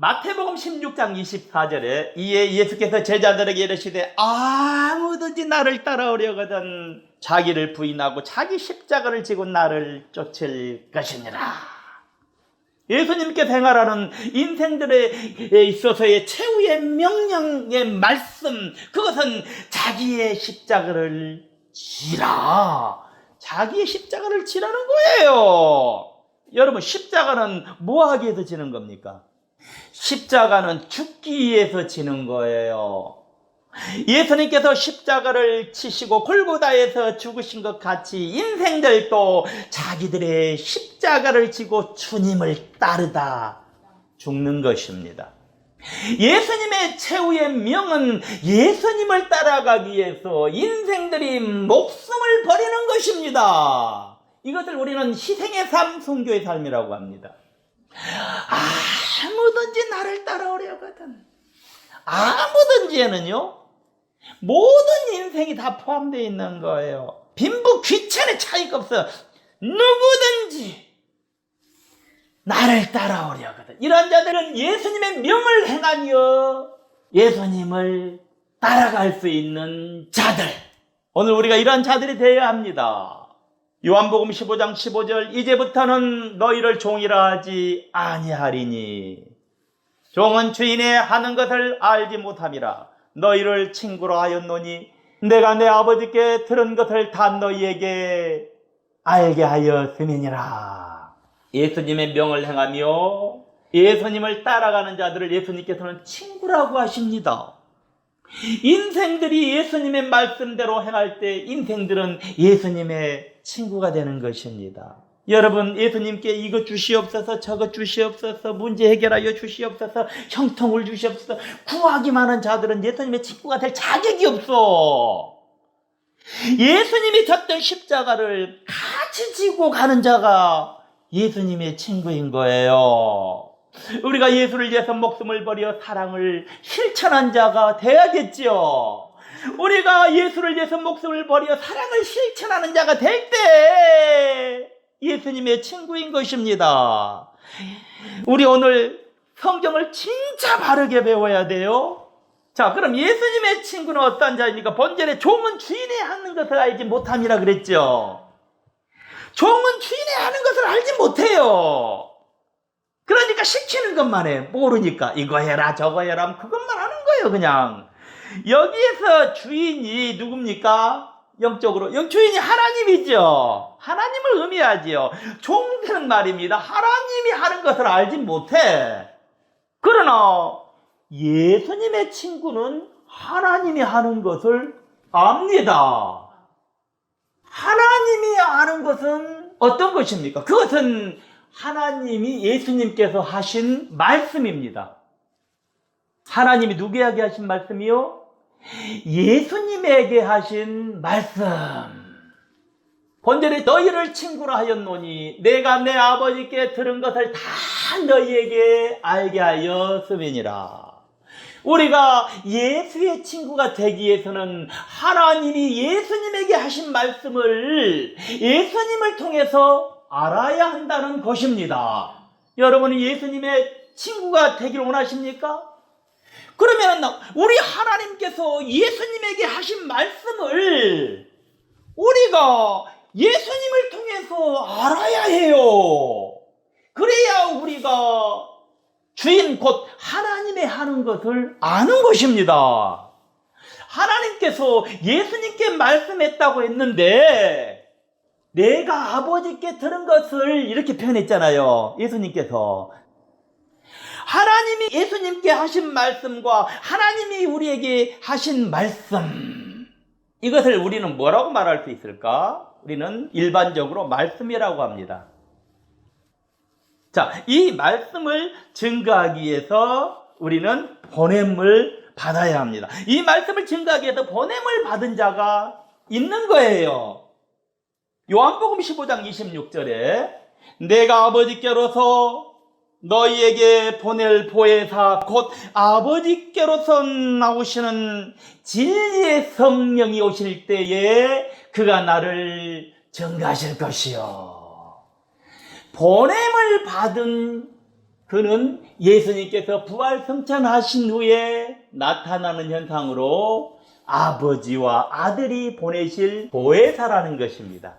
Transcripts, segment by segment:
마태복음 16장 24절에 이에 예수께서 제자들에게 이르시되 아무든지 나를 따라오려거든 자기를 부인하고 자기 십자가를 지고 나를 쫓을 것이니라. 예수님께서 행하라는 인생들에 있어서의 최후의 명령의 말씀 그것은 자기의 십자가를 지라. 자기의 십자가를 지라는 거예요. 여러분 십자가는 뭐하기 위해서 지는 겁니까? 십자가는 죽기 위해서 지는 거예요. 예수님께서 십자가를 치시고 골고다에서 죽으신 것 같이 인생들도 자기들의 십자가를 지고 주님을 따르다 죽는 것입니다. 예수님의 최후의 명은 예수님을 따라가기 위해서 인생들이 목숨을 버리는 것입니다. 이것을 우리는 희생의 삶, 순교의 삶이라고 합니다. 아무든지 나를 따라오려거든. 아무든지에는요, 모든 인생이 다 포함되어 있는 거예요. 빈부 귀천의 차이가 없어요. 누구든지 나를 따라오려거든. 이런 자들은 예수님의 명을 행하며 예수님을 따라갈 수 있는 자들. 오늘 우리가 이러한 자들이 되어야 합니다. 요한복음 15장 15절 이제부터는 너희를 종이라 하지 아니하리니. 종은 주인의 하는 것을 알지 못함이라. 너희를 친구로 하였노니 내가 내 아버지께 들은 것을 다 너희에게 알게 하였음이니라. 예수님의 명을 행하며 예수님을 따라가는 자들을 예수님께서는 친구라고 하십니다. 인생들이 예수님의 말씀대로 행할 때 인생들은 예수님의 친구가 되는 것입니다. 여러분, 예수님께 이것 주시옵소서, 저것 주시옵소서, 문제 해결하여 주시옵소서, 형통을 주시옵소서, 구하기만 한 자들은 예수님의 친구가 될 자격이 없어. 예수님이 졌던 십자가를 같이 지고 가는 자가 예수님의 친구인 거예요. 우리가 예수를 위해서 목숨을 버려 사랑을 실천한 자가 돼야겠지요. 우리가 예수를 위해서 목숨을 버려 사랑을 실천하는 자가 될 때 예수님의 친구인 것입니다. 우리 오늘 성경을 진짜 바르게 배워야 돼요. 자, 그럼 예수님의 친구는 어떤 자입니까? 본절에 종은 주인이 하는 것을 알지 못함이라 그랬죠. 종은 주인이 하는 것을 알지 못해요. 그러니까 시키는 것만 해. 모르니까 이거 해라 저거 해라 그것만 하는 거예요 그냥. 여기에서 주인이 누굽니까? 영적으로 영 주인이 하나님이죠. 하나님을 의미하지요. 종들은 말입니다. 하나님이 하는 것을 알지 못해. 그러나 예수님의 친구는 하나님이 하는 것을 압니다. 하나님이 아는 것은 어떤 것입니까? 그것은 하나님이 예수님께서 하신 말씀입니다. 하나님이 누구에게 하신 말씀이요? 예수님에게 하신 말씀. 본절에 너희를 친구로 하였노니 내가 내 아버지께 들은 것을 다 너희에게 알게 하였음이니라. 우리가 예수의 친구가 되기 위해서는 하나님이 예수님에게 하신 말씀을 예수님을 통해서 알아야 한다는 것입니다. 여러분이 예수님의 친구가 되기를 원하십니까? 그러면 우리 하나님께서 예수님에게 하신 말씀을 우리가 예수님을 통해서 알아야 해요. 그래야 우리가 주인 곧 하나님의 하는 것을 아는 것입니다. 하나님께서 예수님께 말씀했다고 했는데 내가 아버지께 들은 것을 이렇게 표현했잖아요. 예수님께서. 하나님이 예수님께 하신 말씀과 하나님이 우리에게 하신 말씀. 이것을 우리는 뭐라고 말할 수 있을까? 우리는 일반적으로 말씀이라고 합니다. 자, 이 말씀을 증거하기 위해서 우리는 보냄을 받아야 합니다. 이 말씀을 증거하기 위해서 보냄을 받은 자가 있는 거예요. 요한복음 15장 26절에 내가 아버지께로서 너희에게 보낼 보혜사 곧 아버지께로서 나오시는 진리의 성령이 오실 때에 그가 나를 증가하실 것이요. 보냄을 받은 그는 예수님께서 부활 승천하신 후에 나타나는 현상으로 아버지와 아들이 보내실 보혜사라는 것입니다.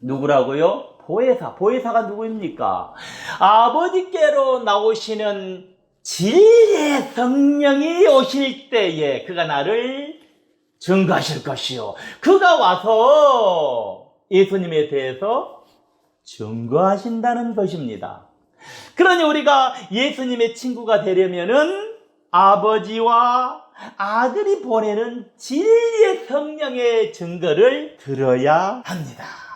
누구라고요? 보혜사. 보혜사가 누구입니까? 아버지께로 나오시는 진리의 성령이 오실 때에 그가 나를 증거하실 것이요. 그가 와서 예수님에 대해서 증거하신다는 것입니다. 그러니 우리가 예수님의 친구가 되려면은 아버지와 아들이 보내는 진리의 성령의 증거를 들어야 합니다.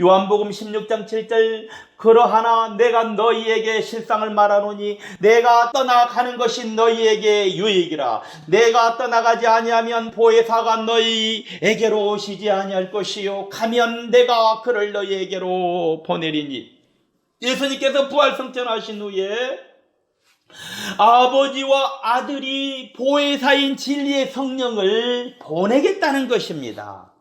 요한복음 16장 7절 그러하나 내가 너희에게 실상을 말하노니 내가 떠나가는 것이 너희에게 유익이라 내가 떠나가지 아니하면 보혜사가 너희에게로 오시지 아니할 것이요 가면 내가 그를 너희에게로 보내리니 예수님께서 부활 성천하신 후에 아버지와 아들이 보혜사인 진리의 성령을 보내겠다는 것입니다.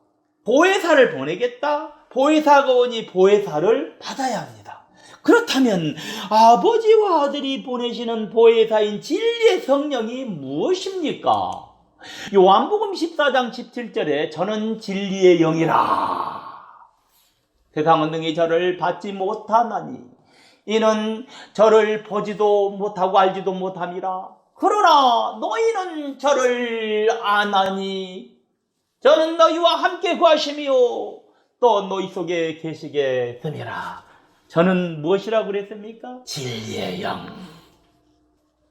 보혜사를 보내겠다? 보혜사가 오니 보혜사를 받아야 합니다. 그렇다면 아버지와 아들이 보내시는 보혜사인 진리의 성령이 무엇입니까? 요한복음 14장 17절에 저는 진리의 영이라. 세상은 능히 저를 받지 못하나니 이는 저를 보지도 못하고 알지도 못함이라. 그러나 너희는 저를 아나니 저는 너희와 함께 구하심이요 또 너희 속에 계시게 됨이라. 저는 무엇이라고 그랬습니까? 진리의 영.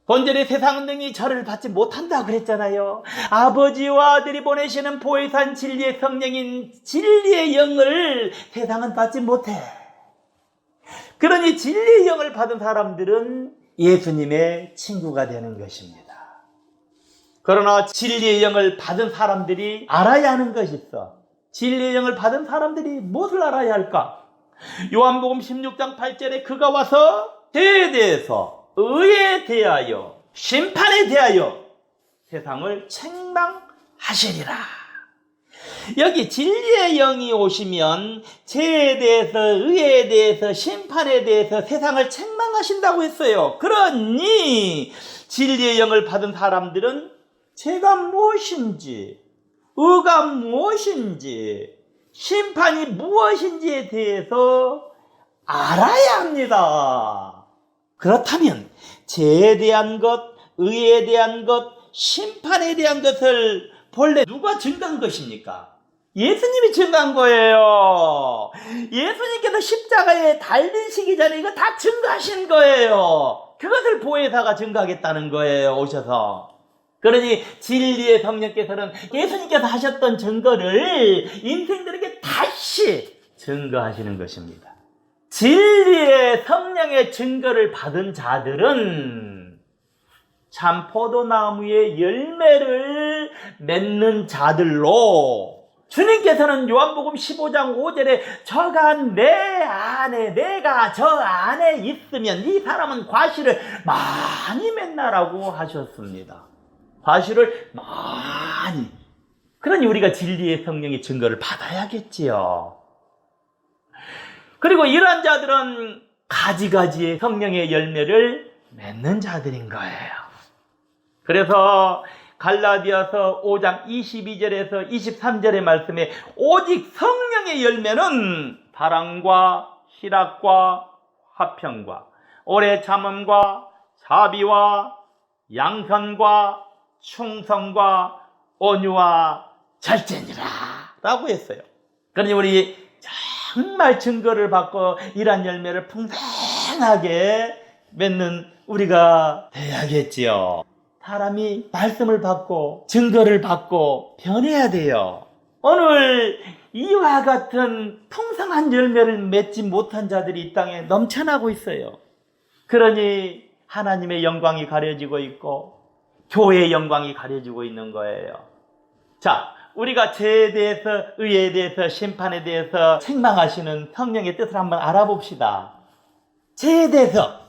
본절에 세상은 능히 저를 받지 못한다 그랬잖아요. 아버지와 아들이 보내시는 보혜산 진리의 성령인 진리의 영을 세상은 받지 못해. 그러니 진리의 영을 받은 사람들은 예수님의 친구가 되는 것입니다. 그러나 진리의 영을 받은 사람들이 알아야 하는 것이 있어. 진리의 영을 받은 사람들이 무엇을 알아야 할까? 요한복음 16장 8절에 그가 와서 죄에 대해서 의에 대하여 심판에 대하여 세상을 책망하시리라. 여기 진리의 영이 오시면 죄에 대해서 의에 대해서 심판에 대해서 세상을 책망하신다고 했어요. 그러니 진리의 영을 받은 사람들은 죄가 무엇인지 의가 무엇인지 심판이 무엇인지에 대해서 알아야 합니다. 그렇다면 죄에 대한 것, 의에 대한 것, 심판에 대한 것을 본래 누가 증거한 것입니까? 예수님이 증거한 거예요. 예수님께서 십자가에 달리시기 전에 이거 다 증거하신 거예요. 그것을 보혜사가 증거하겠다는 거예요. 오셔서. 그러니 진리의 성령께서는 예수님께서 하셨던 증거를 인생들에게 다시 증거하시는 것입니다. 진리의 성령의 증거를 받은 자들은 참 포도나무의 열매를 맺는 자들로 주님께서는 요한복음 15장 5절에 저가 내 안에 내가 저 안에 있으면 이 사람은 과실을 많이 맺나라고 하셨습니다. 과실을 많이 그러니 우리가 진리의 성령의 증거를 받아야겠지요. 그리고 이러한 자들은 가지가지의 성령의 열매를 맺는 자들인 거예요. 그래서 갈라디아서 5장 22절에서 23절의 말씀에 오직 성령의 열매는 사랑과 희락과 화평과 오래 참음과 자비와 양선과 충성과 온유와 절제니라 라고 했어요. 그러니 우리 정말 증거를 받고 이러한 열매를 풍성하게 맺는 우리가 돼야겠지요. 사람이 말씀을 받고 증거를 받고 변해야 돼요. 오늘 이와 같은 풍성한 열매를 맺지 못한 자들이 이 땅에 넘쳐나고 있어요. 그러니 하나님의 영광이 가려지고 있고 교회의 영광이 가려지고 있는 거예요. 자, 우리가 죄에 대해서, 의에 대해서, 심판에 대해서 책망하시는 성령의 뜻을 한번 알아봅시다. 죄에 대해서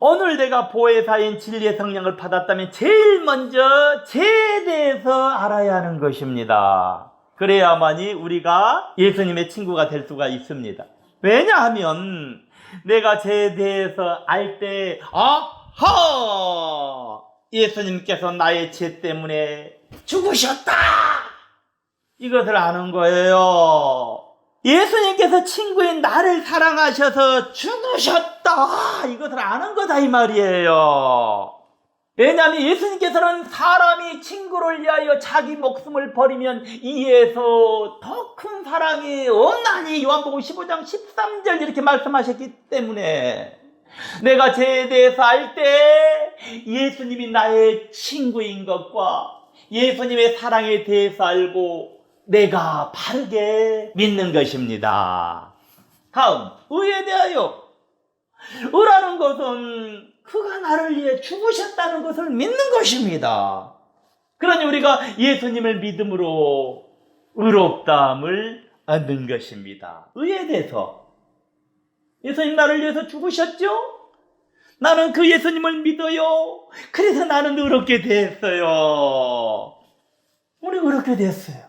오늘 내가 보혜사인 진리의 성령을 받았다면 제일 먼저 죄에 대해서 알아야 하는 것입니다. 그래야만이 우리가 예수님의 친구가 될 수가 있습니다. 왜냐하면 내가 제 대해서 알 때, 아하! 예수님께서 나의 죄 때문에 죽으셨다! 이것을 아는 거예요. 예수님께서 친구인 나를 사랑하셔서 죽으셨다! 이것을 아는 거다, 이 말이에요. 왜냐하면 예수님께서는 사람이 친구를 위하여 자기 목숨을 버리면 이에서 더 큰 사랑이 없나니 요한복음 15장 13절 이렇게 말씀하셨기 때문에 내가 알때 예수님이 나의 친구인 것과 예수님의 사랑에 대해서 알고 내가 바르게 믿는 것입니다. 다음, 의에 대하여 의라는 것은 그가 나를 위해 죽으셨다는 것을 믿는 것입니다. 그러니 우리가 예수님을 믿음으로 의롭다함을 얻는 것입니다. 의에 대해서 예수님 나를 위해서 죽으셨죠? 나는 그 예수님을 믿어요. 그래서 나는 의롭게 됐어요. 우리 의롭게 됐어요.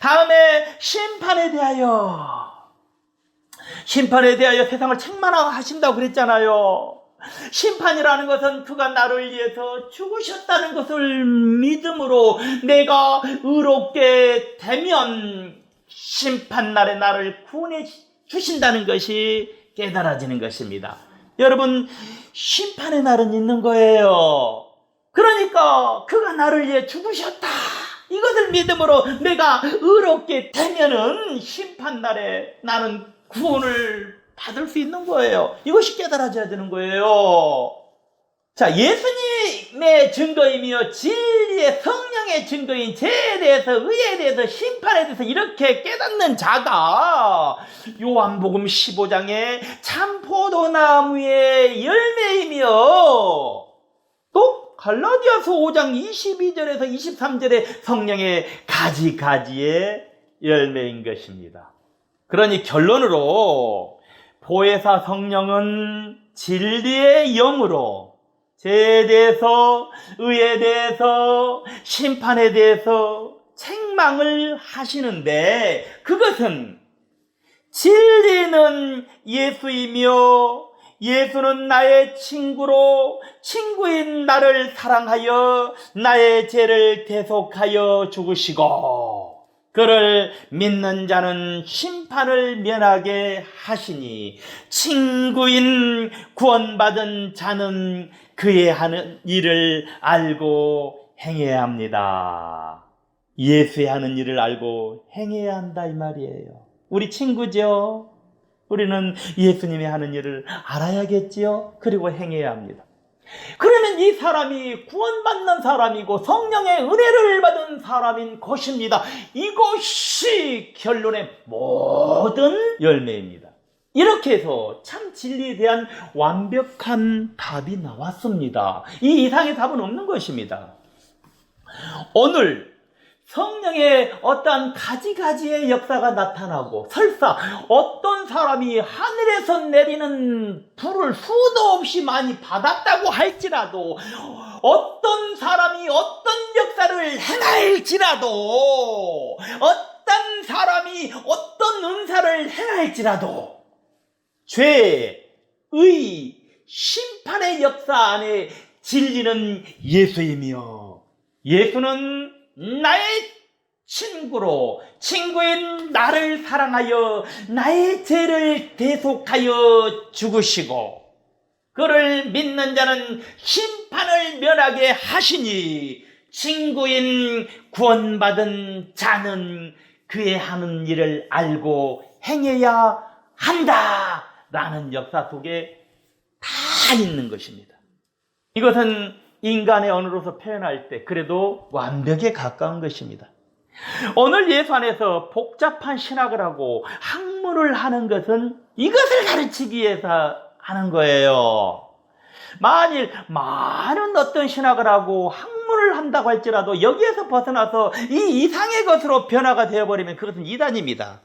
다음에 심판에 대하여 심판에 대하여 세상을 책망하신다고 그랬잖아요. 심판이라는 것은 그가 나를 위해서 죽으셨다는 것을 믿음으로 내가 의롭게 되면 심판날에 나를 구원해 주신다는 것이 깨달아지는 것입니다. 여러분, 심판의 날은 있는 거예요. 그러니까 그가 나를 위해 죽으셨다. 이것을 믿음으로 내가 의롭게 되면은 심판날에 나는 구원을 받을 수 있는 거예요. 이것이 깨달아져야 되는 거예요. 자, 예수님의 증거이며 진리의 성령의 증거인 죄에 대해서, 의에 대해서, 심판에 대해서 이렇게 깨닫는 자가 요한복음 15장에 참 포도나무의 열매이며 또 갈라디아서 5장 22절에서 23절에 성령의 가지가지의 열매인 것입니다. 그러니 결론으로 보혜사 성령은 진리의 영으로 죄에 대해서 의에 대해서 심판에 대해서 책망을 하시는데 그것은 진리는 예수이며 예수는 나의 친구로 친구인 나를 사랑하여 나의 죄를 대속하여 죽으시고 그를 믿는 자는 심판을 면하게 하시니 친구인 구원받은 자는 그의 하는 일을 알고 행해야 합니다. 예수의 하는 일을 알고 행해야 한다 이 말이에요. 우리 친구죠? 우리는 예수님이 하는 일을 알아야겠지요? 그리고 행해야 합니다. 그러면 이 사람이 구원받는 사람이고 성령의 은혜를 받은 사람인 것입니다. 이것이 결론의 모든 열매입니다. 이렇게 해서 참 진리에 대한 완벽한 답이 나왔습니다. 이 이상의 답은 없는 것입니다. 오늘 성령의 어떠한 가지가지의 역사가 나타나고 설사 어떤 사람이 하늘에서 내리는 불을 수도 없이 많이 받았다고 할지라도 어떤 사람이 어떤 역사를 행할지라도 어떤 사람이 어떤 은사를 행할지라도 죄, 의, 심판의 역사 안에 진리는 예수이며 예수는 나의 친구로 친구인 나를 사랑하여 나의 죄를 대속하여 죽으시고 그를 믿는 자는 심판을 면하게 하시니 친구인 구원받은 자는 그의 하는 일을 알고 행해야 한다 라는 역사 속에 다 있는 것입니다. 이것은 인간의 언어로서 표현할 때 그래도 완벽에 가까운 것입니다. 오늘 예수 안에서 복잡한 신학을 하고 학문을 하는 것은 이것을 가르치기 위해서 하는 거예요. 만일 많은 어떤 신학을 하고 학문을 한다고 할지라도 여기에서 벗어나서 이 이상의 것으로 변화가 되어버리면 그것은 이단입니다.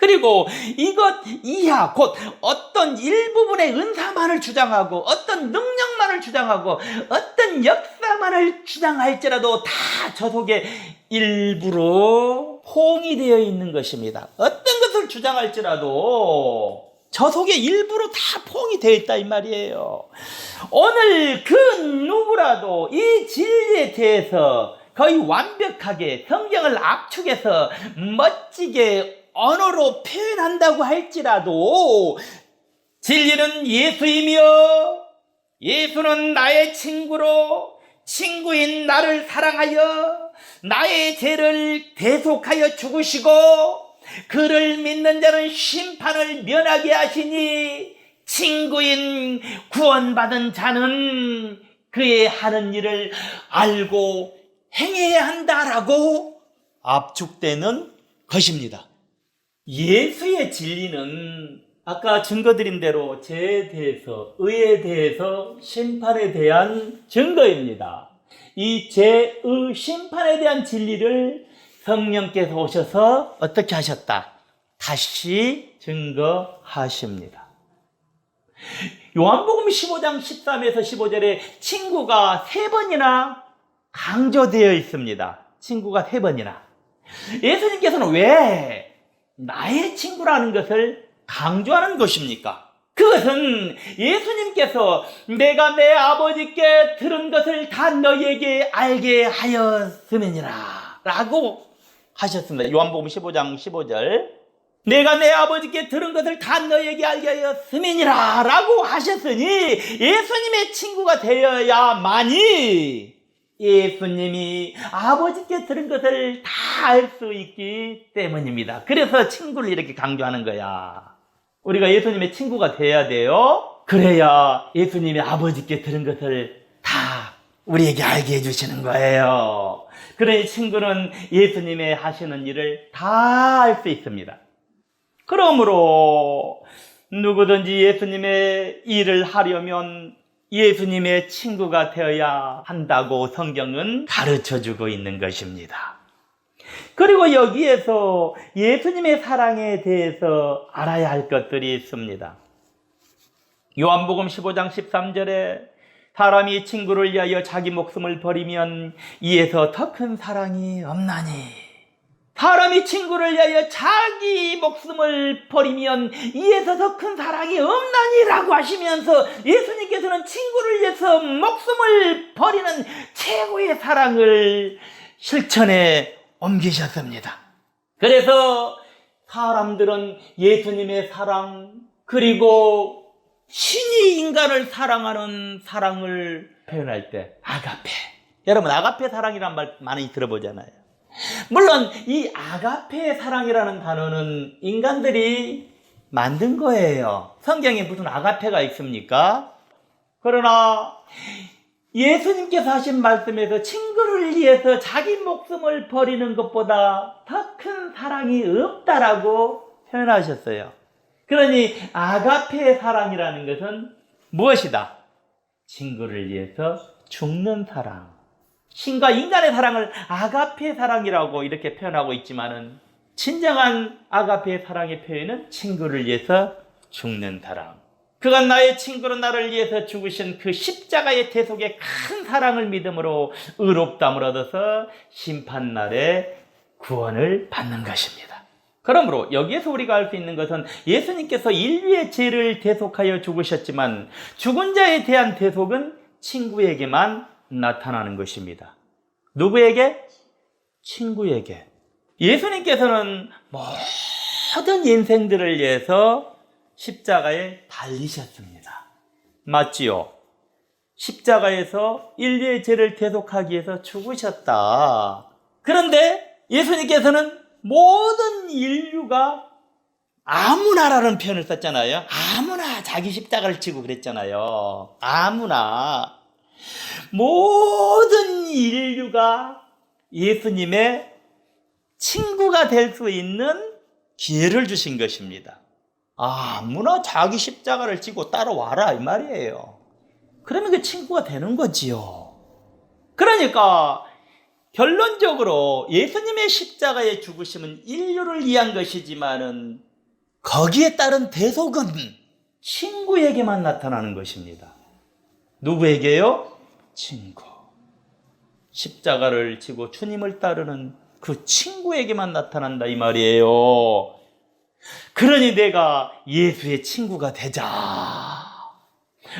그리고 이것 이하 곧 어떤 일부분의 은사만을 주장하고 어떤 능력만을 주장하고 어떤 역사만을 주장할지라도 다 저 속에 일부로 포옹이 되어 있는 것입니다. 어떤 것을 주장할지라도 저 속에 일부러 다 포옹이 되어 있다 이 말이에요. 오늘 그 누구라도 이 진리에 대해서 거의 완벽하게 성경을 압축해서 멋지게 언어로 표현한다고 할지라도 진리는 예수이며 예수는 나의 친구로 친구인 나를 사랑하여 나의 죄를 대속하여 죽으시고 그를 믿는 자는 심판을 면하게 하시니 친구인 구원받은 자는 그의 하는 일을 알고 행해야 한다라고 압축되는 것입니다. 예수의 진리는 아까 증거드린 대로 죄에 대해서, 의에 대해서, 심판에 대한 증거입니다. 이 죄의 심판에 대한 진리를 성령께서 오셔서 어떻게 하셨다? 다시 증거하십니다. 요한복음 15장 13에서 15절에 친구가 세 번이나 강조되어 있습니다. 친구가 세 번이나. 예수님께서는 왜 나의 친구라는 것을 강조하는 것입니까? 그것은 예수님께서 내가 내 아버지께 들은 것을 다 너희에게 알게 하였음이니라 라고 하셨습니다. 요한복음 15장 15절 내가 내 아버지께 들은 것을 다 너희에게 알게 하였음이니라 라고 하셨으니 예수님의 친구가 되어야만이 예수님이 아버지께 들은 것을 다 알 수 있기 때문입니다. 그래서 친구를 이렇게 강조하는 거야. 우리가 예수님의 친구가 돼야 돼요. 그래야 예수님이 아버지께 들은 것을 다 우리에게 알게 해주시는 거예요. 그러니 친구는 예수님의 하시는 일을 다 알 수 있습니다. 그러므로 누구든지 예수님의 일을 하려면 예수님의 친구가 되어야 한다고 성경은 가르쳐 주고 있는 것입니다. 그리고 여기에서 예수님의 사랑에 대해서 알아야 할 것들이 있습니다. 요한복음 15장 13절에 사람이 친구를 위하여 자기 목숨을 버리면 이에서 더 큰 사랑이 없나니 사람이 친구를 위하여 자기 목숨을 버리면 이에서 더 큰 사랑이 없나니라고 하시면서 예수님께서는 친구를 위해서 목숨을 버리는 최고의 사랑을 실천에 옮기셨습니다. 그래서 사람들은 예수님의 사랑 그리고 신이 인간을 사랑하는 사랑을 표현할 때 아가페 여러분 아가페 사랑이란 말 많이 들어보잖아요. 물론 이 아가페 사랑이라는 단어는 인간들이 만든 거예요. 성경에 무슨 아가페가 있습니까? 그러나 예수님께서 하신 말씀에서 친구를 위해서 자기 목숨을 버리는 것보다 더 큰 사랑이 없다라고 표현하셨어요. 그러니 아가페의 사랑이라는 것은 무엇이다? 친구를 위해서 죽는 사랑. 신과 인간의 사랑을 아가페 사랑이라고 이렇게 표현하고 있지만은 진정한 아가페 사랑의 표현은 친구를 위해서 죽는 사랑. 그가 나의 친구로 나를 위해서 죽으신 그 십자가의 대속의 큰 사랑을 믿음으로 의롭담을 얻어서 심판날에 구원을 받는 것입니다. 그러므로 여기에서 우리가 알 수 있는 것은 예수님께서 인류의 죄를 대속하여 죽으셨지만 죽은 자에 대한 대속은 친구에게만 나타나는 것입니다. 누구에게? 친구에게. 예수님께서는 모든 인생들을 위해서 십자가에 달리셨습니다. 맞지요? 십자가에서 인류의 죄를 대속하기 위해서 죽으셨다. 그런데 예수님께서는 모든 인류가 아무나라는 표현을 썼잖아요. 아무나 자기 십자가를 지고 그랬잖아요. 아무나. 모든 인류가 예수님의 친구가 될 수 있는 기회를 주신 것입니다. 아무나 자기 십자가를 지고 따라와라 이 말이에요. 그러면 그 친구가 되는 거지요. 그러니까 결론적으로 예수님의 십자가의 죽으심은 인류를 위한 것이지만은 거기에 따른 대속은 친구에게만 나타나는 것입니다. 누구에게요? 친구. 십자가를 지고 주님을 따르는 그 친구에게만 나타난다 이 말이에요. 그러니 내가 예수의 친구가 되자.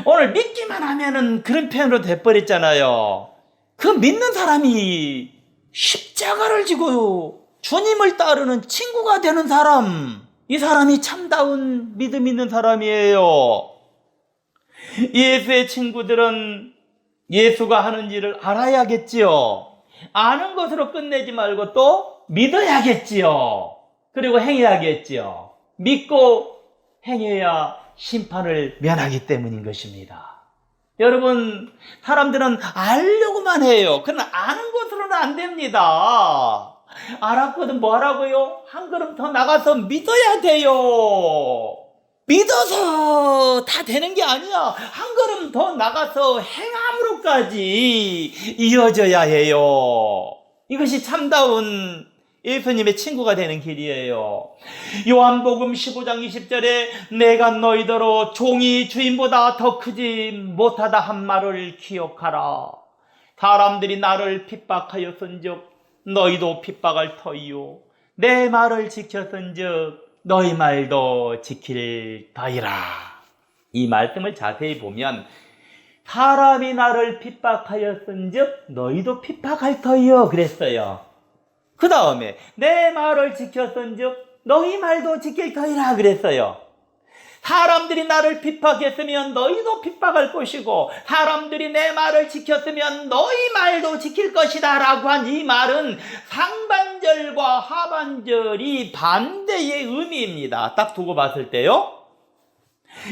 오늘 믿기만 하면은 그런 표현으로 돼버렸잖아요. 그 믿는 사람이 십자가를 지고 주님을 따르는 친구가 되는 사람. 이 사람이 참다운 믿음 있는 사람이에요. 예수의 친구들은 예수가 하는 일을 알아야겠지요. 아는 것으로 끝내지 말고 또 믿어야겠지요. 그리고 행해야겠지요. 믿고 행해야 심판을 면하기 때문인 것입니다. 여러분, 사람들은 알려고만 해요. 그러나 아는 것으로는 안 됩니다. 알았거든 뭐 하라고요? 한 걸음 더 나가서 믿어야 돼요. 믿어서 다 되는 게 아니야. 한 걸음 더 나가서 행함으로까지 이어져야 해요. 이것이 참다운 예수님의 친구가 되는 길이에요. 요한복음 15장 20절에 내가 너희더러 종이 주인보다 더 크지 못하다 한 말을 기억하라. 사람들이 나를 핍박하였은즉 너희도 핍박할 터이요. 내 말을 지켰은즉 너희 말도 지킬 터이라. 이 말씀을 자세히 보면 사람이 나를 핍박하였은즉 너희도 핍박할 터이요 그랬어요. 그 다음에 내 말을 지켰은즉 너희 말도 지킬 터이라 그랬어요. 사람들이 나를 핍박했으면 너희도 핍박할 것이고 사람들이 내 말을 지켰으면 너희 말도 지킬 것이다 라고 한 이 말은 상반절과 하반절이 반대의 의미입니다. 딱 두고 봤을 때요.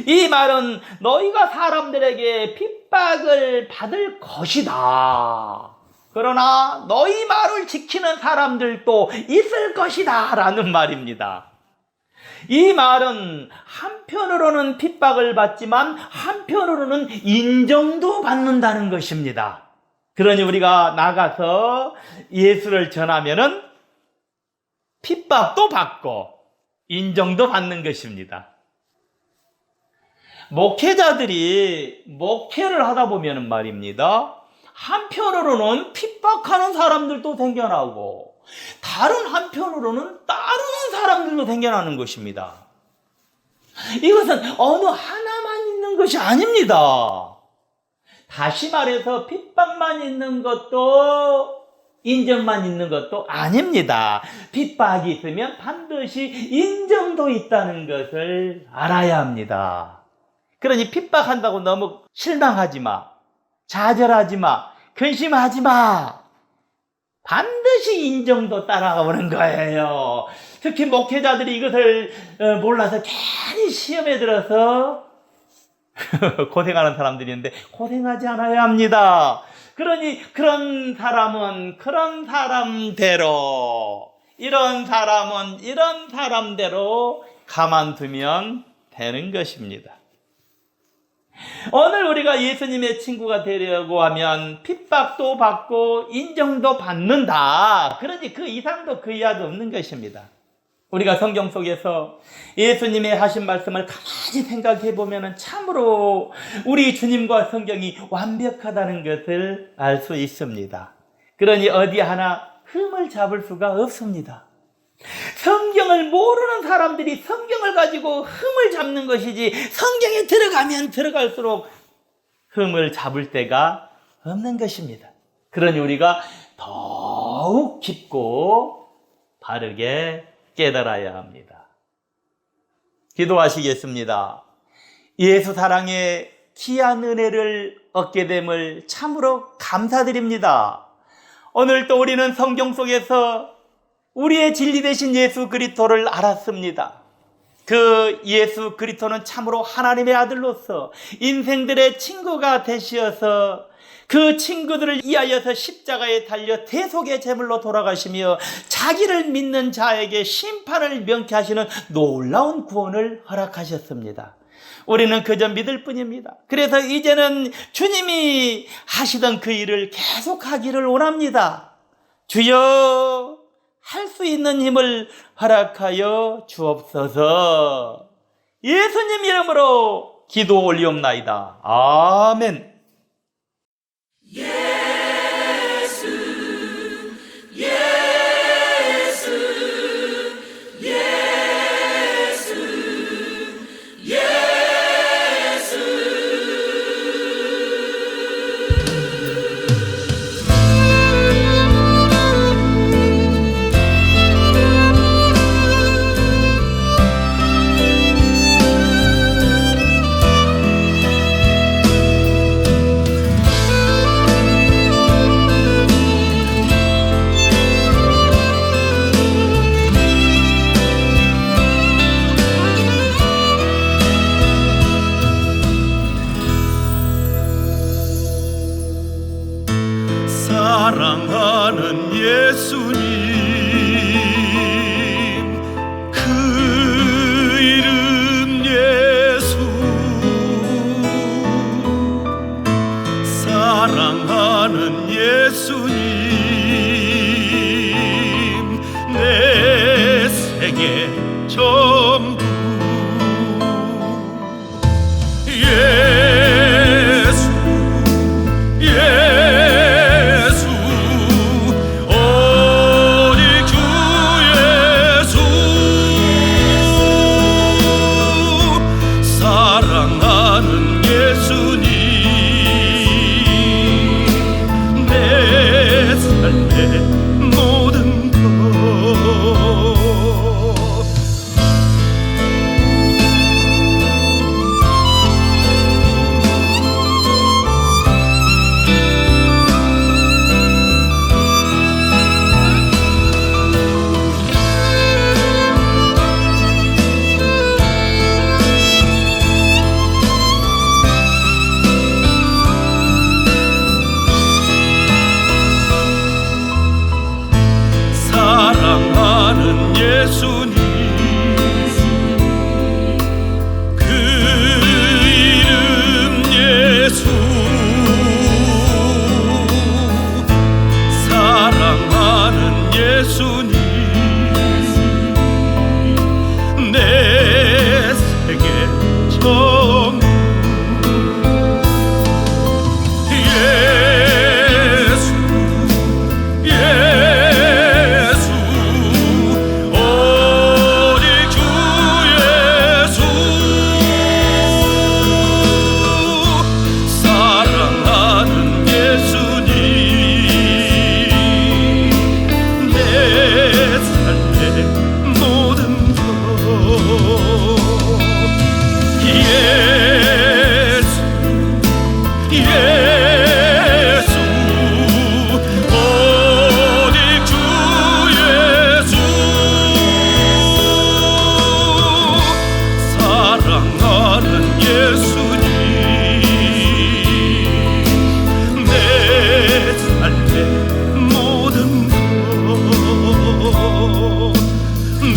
이 말은 너희가 사람들에게 핍박을 받을 것이다. 그러나 너희 말을 지키는 사람들도 있을 것이다 라는 말입니다. 이 말은 한편으로는 핍박을 받지만 한편으로는 인정도 받는다는 것입니다. 그러니 우리가 나가서 예수를 전하면은 핍박도 받고 인정도 받는 것입니다. 목회자들이 목회를 하다 보면은 말입니다. 한편으로는 핍박하는 사람들도 생겨나고 다른 한편으로는 따르는 사람들도 생겨나는 것입니다. 이것은 어느 하나만 있는 것이 아닙니다. 다시 말해서 핍박만 있는 것도 인정만 있는 것도 아닙니다. 핍박이 있으면 반드시 인정도 있다는 것을 알아야 합니다. 그러니 핍박한다고 너무 실망하지 마. 좌절하지 마. 근심하지 마. 반드시 인정도 따라오는 거예요. 특히 목회자들이 이것을 어, 몰라서 괜히 시험에 들어서 고생하는 사람들이 있는데 고생하지 않아야 합니다. 그러니 그런 사람은 그런 사람대로 이런 사람은 이런 사람대로 가만두면 되는 것입니다. 오늘 우리가 예수님의 친구가 되려고 하면 핍박도 받고 인정도 받는다. 그러니 그 이상도 그 이하도 없는 것입니다. 우리가 성경 속에서 예수님의 하신 말씀을 가만히 생각해 보면 참으로 우리 주님과 성경이 완벽하다는 것을 알 수 있습니다. 그러니 어디 하나 흠을 잡을 수가 없습니다. 성경을 모르는 사람들이 성경을 가지고 흠을 잡는 것이지 성경에 들어가면 들어갈수록 흠을 잡을 데가 없는 것입니다. 그러니 우리가 더욱 깊고 바르게 깨달아야 합니다. 기도하시겠습니다. 예수 사랑의 귀한 은혜를 얻게 됨을 참으로 감사드립니다. 오늘 또 우리는 성경 속에서 우리의 진리 되신 예수 그리스도를 알았습니다. 그 예수 그리스도는 참으로 하나님의 아들로서 인생들의 친구가 되시어서 그 친구들을 위하여서 십자가에 달려 대속의 제물로 돌아가시며 자기를 믿는 자에게 심판을 명쾌하시는 놀라운 구원을 허락하셨습니다. 우리는 그저 믿을 뿐입니다. 그래서 이제는 주님이 하시던 그 일을 계속하기를 원합니다. 주여 할 수 있는 힘을 허락하여 주옵소서. 예수님 이름으로 기도 올리옵나이다. 아멘.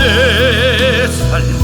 내 삶.